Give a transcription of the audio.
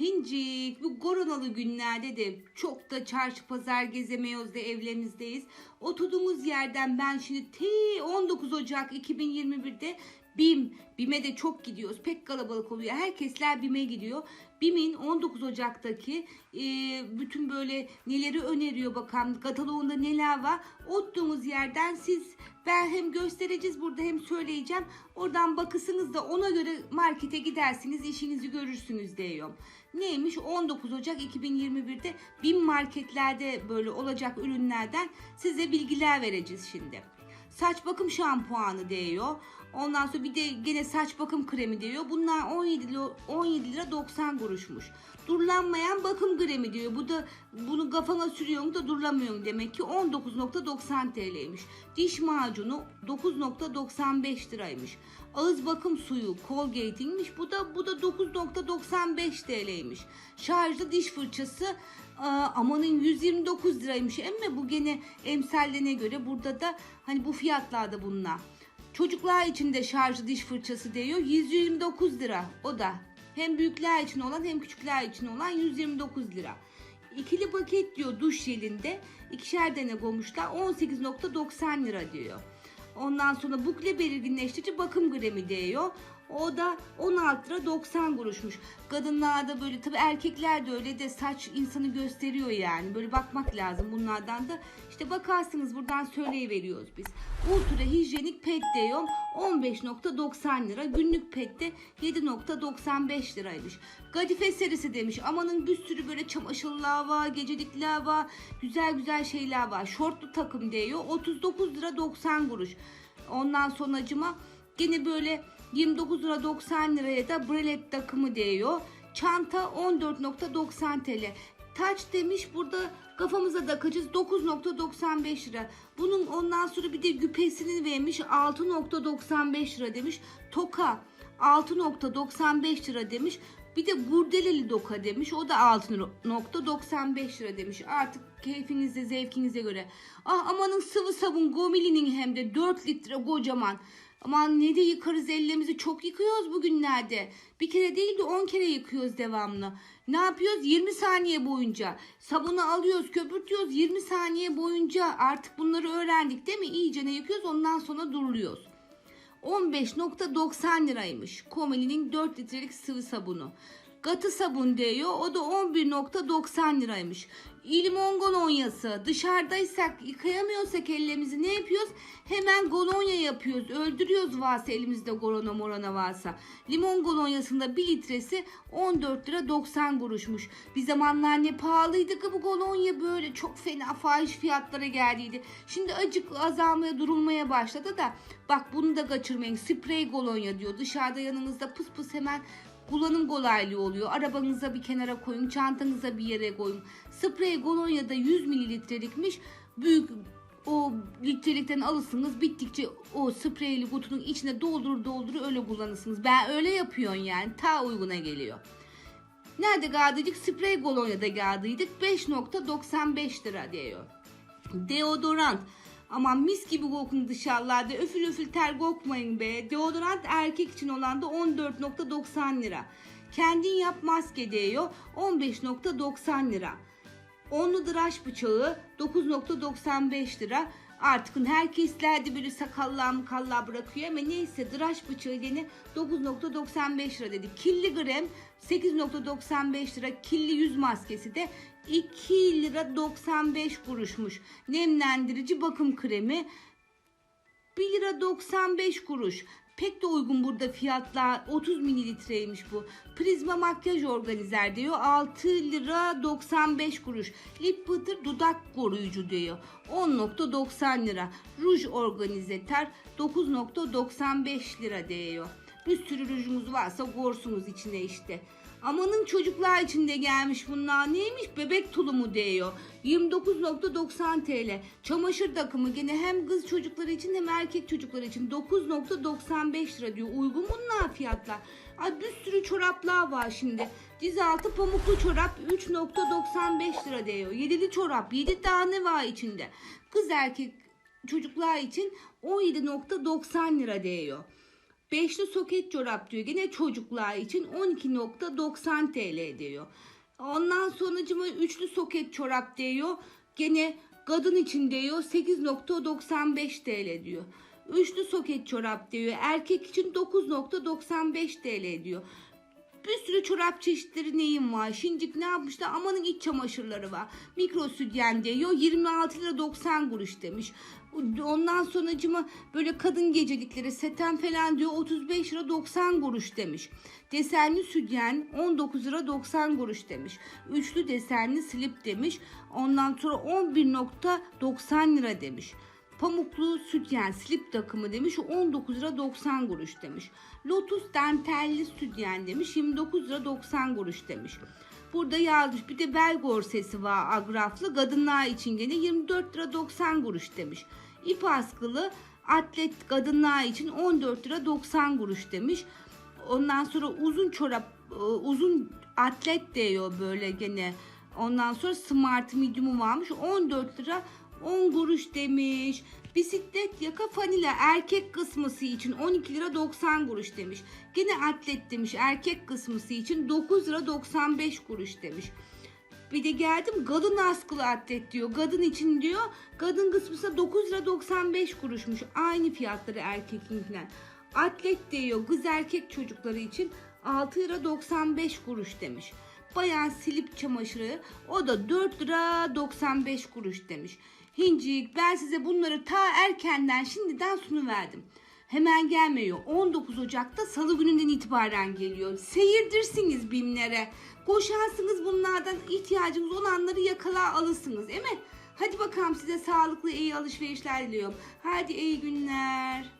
Hincik bu koronalı günlerde de çok da çarşı pazar gezemiyoruz da evlerimizdeyiz. Oturduğumuz yerden ben şimdi T 19 Ocak 2021'de BİM, BİM'e de çok gidiyoruz. Pek kalabalık oluyor. Herkesler BİM'e gidiyor. BİM'in 19 Ocak'taki e, bütün böyle neleri öneriyor bakalım kataloğunda neler var. Oturduğumuz yerden siz ben hem göstereceğiz burada hem söyleyeceğim. Oradan bakısınız da ona göre markete gidersiniz işinizi görürsünüz diyorum. Neymiş 19 Ocak 2021'de BİM marketlerde böyle olacak ürünlerden size bilgiler vereceğiz şimdi. Saç bakım şampuanı diyor. Ondan sonra bir de gene saç bakım kremi diyor. Bunlar 17 lira, 17 lira 90 kuruşmuş. Durlanmayan bakım kremi diyor. Bu da bunu kafana sürüyorsun da durulamıyorsun demek ki 19.90 TL'ymiş. Diş macunu 9.95 liraymış. Ağız bakım suyu Colgate'inmiş. Bu da bu da 9.95 TL'ymiş. Şarjlı diş fırçası Aa, amanın 129 liraymış. Ama bu gene emsallerine göre burada da hani bu fiyatlarda bunlar. Çocuklar için de şarjlı diş fırçası diyor 129 lira o da. Hem büyükler için olan hem küçükler için olan 129 lira. İkili paket diyor duş jelinde ikişer tane koymuşlar 18.90 lira diyor. Ondan sonra bukle belirginleştirici bakım kremi diyor. O da 16 lira 90 kuruşmuş. Kadınlarda böyle tabii erkekler de öyle de saç insanı gösteriyor yani. Böyle bakmak lazım bunlardan da. İşte bakarsınız buradan söyleyiveriyoruz biz. Ultra hijyenik pet diyor 15.90 lira. Günlük pet de 7.95 liraymış. Gadife serisi demiş. Amanın bir sürü böyle çamaşırlar var, gecelikler var. Güzel güzel şeyler var. Şortlu takım diyor 39 lira 90 kuruş. Ondan sonracıma Gene böyle 29 lira 90 liraya da brelet takımı diyor. Çanta 14.90 TL. Taç demiş burada kafamıza takacağız 9.95 lira. Bunun ondan sonra bir de güpesini vermiş 6.95 lira demiş. Toka 6.95 lira demiş. Bir de gurdeleli doka demiş. O da 6.95 lira demiş. Artık keyfinize, zevkinize göre. Ah amanın sıvı sabun Gomili'nin hem de 4 litre kocaman. Aman ne de yıkarız ellerimizi çok yıkıyoruz bugünlerde. Bir kere değil de 10 kere yıkıyoruz devamlı. Ne yapıyoruz? 20 saniye boyunca. Sabunu alıyoruz, köpürtüyoruz 20 saniye boyunca. Artık bunları öğrendik değil mi? İyice ne yıkıyoruz ondan sonra duruyoruz. 15.90 liraymış. Komeli'nin 4 litrelik sıvı sabunu. Katı sabun diyor. O da 11.90 liraymış. İlimon golonyası. Dışarıdaysak yıkayamıyorsak ellerimizi ne yapıyoruz? Hemen golonya yapıyoruz. Öldürüyoruz varsa elimizde korona morona varsa. Limon golonyasında 1 litresi 14 lira 90 kuruşmuş. Bir zamanlar ne pahalıydı ki bu golonya böyle çok fena fahiş fiyatlara geldiydi. Şimdi acık azalmaya durulmaya başladı da bak bunu da kaçırmayın. Sprey golonya diyor. Dışarıda yanınızda pıs pıs hemen kullanım kolaylığı oluyor. Arabanıza bir kenara koyun, çantanıza bir yere koyun. Sprey Golonya'da 100 mililitrelikmiş. Büyük o litrelikten alırsınız. Bittikçe o spreyli kutunun içine doldurur doldurur öyle kullanırsınız. Ben öyle yapıyorum yani. Ta uyguna geliyor. Nerede gardıydık? Sprey Golonya'da gardıydık. 5.95 lira diyor. Deodorant. Aman mis gibi kokun dışarılarda. Öfül öfül ter kokmayın be. Deodorant erkek için olan da 14.90 lira. Kendin yap maske diyor. 15.90 lira. Onlu tıraş bıçağı 9.95 lira. Artık herkeslerde böyle sakallar mıkallar bırakıyor ama neyse tıraş bıçağı yine 9.95 lira dedi. Killi gram 8.95 lira. Killi yüz maskesi de 2 lira 95 kuruşmuş. Nemlendirici bakım kremi 1 lira 95 kuruş. Pek de uygun burada fiyatlar. 30 mililitreymiş bu. Prizma makyaj organizer diyor. 6 lira 95 kuruş. Lip butter dudak koruyucu diyor. 10.90 lira. Ruj organizer 9.95 lira diyor. Bir sürü rujumuz varsa gorsunuz içine işte. Amanın çocuklar için de gelmiş bunlar. Neymiş? Bebek tulumu diyor. 29.90 TL. Çamaşır takımı gene hem kız çocukları için hem erkek çocukları için 9.95 lira diyor. Uygun bunlar fiyatlar. Ay bir sürü çoraplar var şimdi. Diz altı pamuklu çorap 3.95 lira diyor. Yedili çorap 7 tane var içinde. Kız erkek çocuklar için 17.90 lira diyor. Beşli soket çorap diyor. Gene çocuklar için 12.90 TL diyor. Ondan sonucuma üçlü soket çorap diyor. Gene kadın için diyor 8.95 TL diyor. Üçlü soket çorap diyor. Erkek için 9.95 TL diyor. Bir sürü çorap çeşitleri neyim var. Şincik ne yapmışlar? Amanın iç çamaşırları var. Mikro sütyen diyor. 26 lira 90 kuruş demiş. Ondan sonracıma böyle kadın gecelikleri seten falan diyor 35 lira 90 kuruş demiş. Desenli sütyen 19 lira 90 kuruş demiş. Üçlü desenli slip demiş. Ondan sonra 11.90 lira demiş. Pamuklu sütyen slip takımı demiş 19 lira 90 kuruş demiş. Lotus dantelli sütyen demiş 29 lira 90 kuruş demiş. Burada yazmış bir de bel gorsesi var agraflı kadınlar için gene 24 lira 90 kuruş demiş. İp askılı atlet kadınlar için 14 lira 90 kuruş demiş. Ondan sonra uzun çorap e, uzun atlet diyor böyle gene. Ondan sonra smart medium'u varmış 14 lira 10 kuruş demiş. Bisiklet yaka fanila erkek kısmısı için 12 lira 90 kuruş demiş. Gene atlet demiş erkek kısmısı için 9 lira 95 kuruş demiş. Bir de geldim kadın askılı atlet diyor. Kadın için diyor. Kadın kısmısa 9 lira 95 kuruşmuş. Aynı fiyatları erkekinkinden. Atlet diyor kız erkek çocukları için 6 lira 95 kuruş demiş. Bayan silip çamaşırı o da 4 lira 95 kuruş demiş. Hincik ben size bunları ta erkenden şimdiden sunu verdim. Hemen gelmiyor. 19 Ocak'ta salı gününden itibaren geliyor. Seyirdirsiniz bimlere. Koşarsınız bunlardan ihtiyacınız olanları yakala alırsınız değil mi? Hadi bakalım size sağlıklı iyi alışverişler diliyorum. Hadi iyi günler.